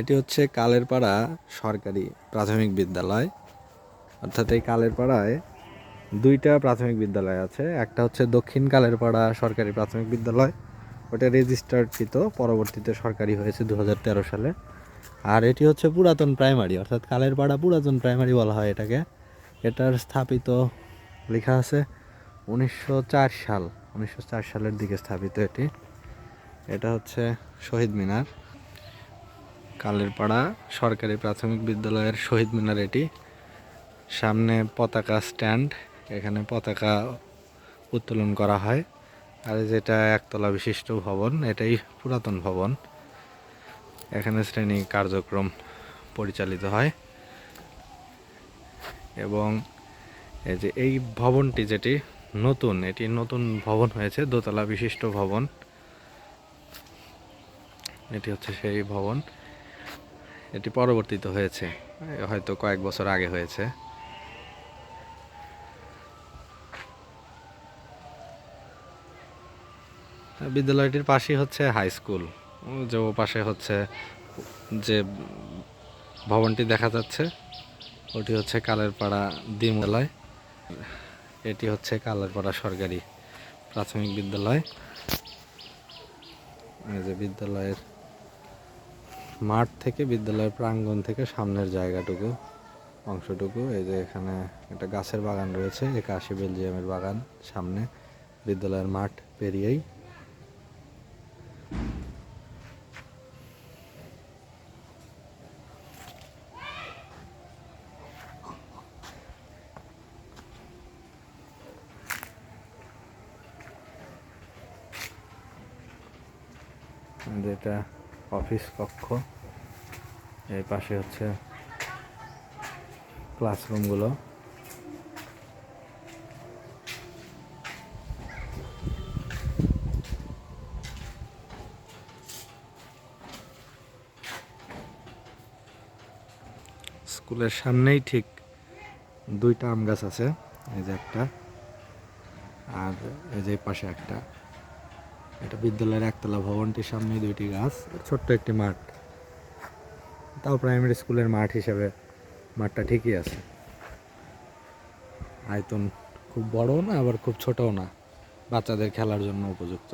এটি হচ্ছে কালেরপাড়া সরকারি প্রাথমিক বিদ্যালয়। অর্থাৎ এই কালেরপাড়ায় দুইটা প্রাথমিক বিদ্যালয় আছে। একটা হচ্ছে দক্ষিণ কালেরপাড়া সরকারি প্রাথমিক বিদ্যালয়। ওটা রেজিস্টার্ডকৃত পরবর্তীতে সরকারি হয়েছে দু হাজার তেরো সালে। আর এটি হচ্ছে পুরাতন প্রাইমারি, অর্থাৎ কালেরপাড়া পুরাতন প্রাইমারি বলা হয় এটাকে। এটার স্থাপিত লেখা আছে উনিশশো চার সাল, উনিশশো চার সালের দিকে স্থাপিত এটি। এটা হচ্ছে শহীদ মিনার। কালেরপাড়া সরকারি প্রাথমিক বিদ্যালয়ের শহীদ মিনার এটি। সামনে পতাকা স্ট্যান্ড, এখানে পতাকা উত্তোলন করা হয়। আর যেটা একতলা বিশিষ্ট ভবন, এটাই পুরাতন ভবন। এখানে শ্রেণি কার্যক্রম পরিচালিত হয়। এবং এই যে এই ভবনটি যেটি নতুন, এটি নতুন ভবন হয়েছে, দোতলা বিশিষ্ট ভবন। এটি হচ্ছে সেই ভবন। এটি পরবর্তীতে হয়েছে। হয়তো কয়েক বছর আগে হয়েছে। বিদ্যালয়টির পাশেই হচ্ছে হাই স্কুল। যে ও পাশে হচ্ছে যে ভবনটি দেখা যাচ্ছে, ওটি হচ্ছে কালেরপাড়া দ্বিমূলায় এটি হচ্ছে কালেরপাড়া সরকারি প্রাথমিক বিদ্যালয়। এই যে বিদ্যালয়ের মাঠ থেকে, বিদ্যালয়ের প্রাঙ্গণ থেকে সামনের জায়গাটুকু, অংশটুকু, এই যে এখানে একটা গাছের বাগান রয়েছে একাশি বেলজিয়ামের বাগান সামনে, বিদ্যালয়ের মাঠ পেরিয়েই। যেটা অফিস কক্ষ। এই পাশে হচ্ছে ক্লাসরুমগুলো স্কুলের সামনেই ঠিক দুইটা আম গাছ আছে, এই যে একটা, আর এই যে পাশে একটা। এটা বিদ্যালয়ের একতলা ভবনটির সামনে দুইটি গাছ ছোট্ট একটি মাঠ। তাও প্রাইমারি স্কুলের মাঠ হিসেবে মাঠটা ঠিকই আছে। আয়তন খুব বড়ও না, আবার খুব ছোটও না। বাচ্চাদের খেলার জন্য উপযুক্ত।